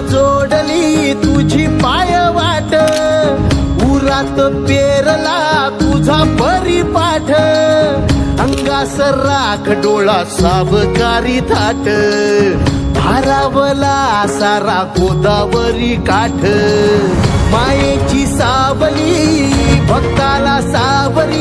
जोडली तुझी पाय वाट. उरात पेरला तुझा परिपाठ. अंगास राख डोळा सावकारी थाट. भारावला सारा गोदावरी काठ. मायेची सावली भक्ताला सावली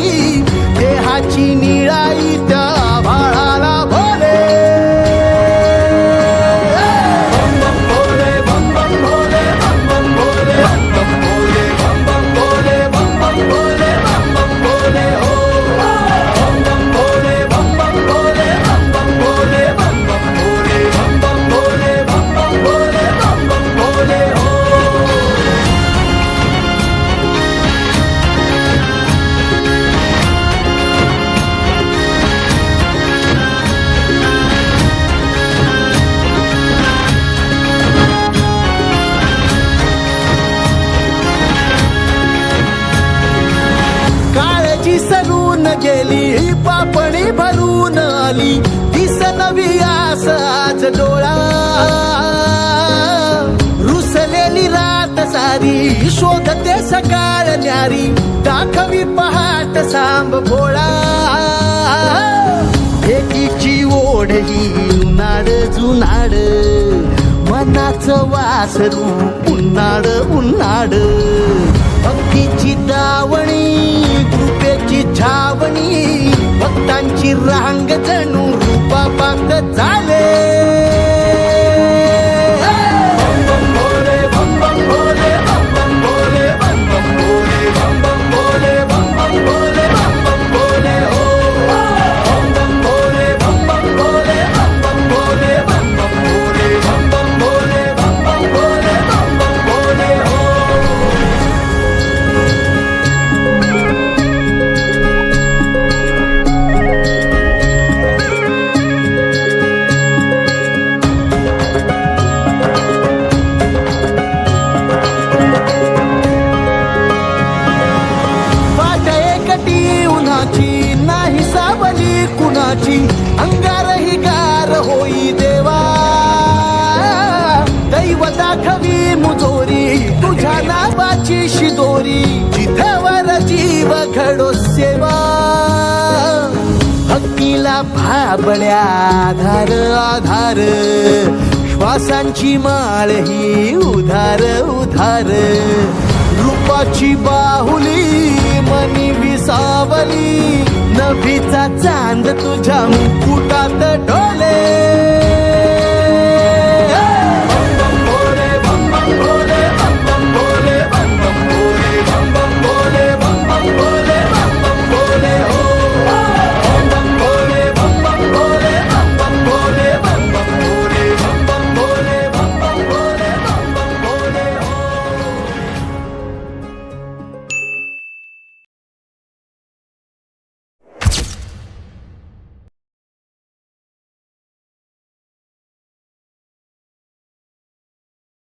गेली पापणी भरून आली. दिस नवी आस आज डोळा. रुसलेली रात सारी शोधते सकाळ न्यारी. दाखवी पहाट सांब भोळा. एकीची ओढ ही उन्हाळ जुनाड मनाचं वासरू उन्हाळ उन्हाळ. भक्तीची दावणी छावणी भक्तांची रांग जणू रूपा पाक झाली कुणाची अंगारही गार होई देवा. दैव दाखवी मुजोरी तुझ्या नावाची शिदोरी जिथवर जीव घडो सेवा. भक्तीला भाबड्या आधार आधार. श्वासांची माळ ही उधार उधार. रूपाची बाहुली मनी सावली नभीचा चांद तुझ्या मुकुटात डोले.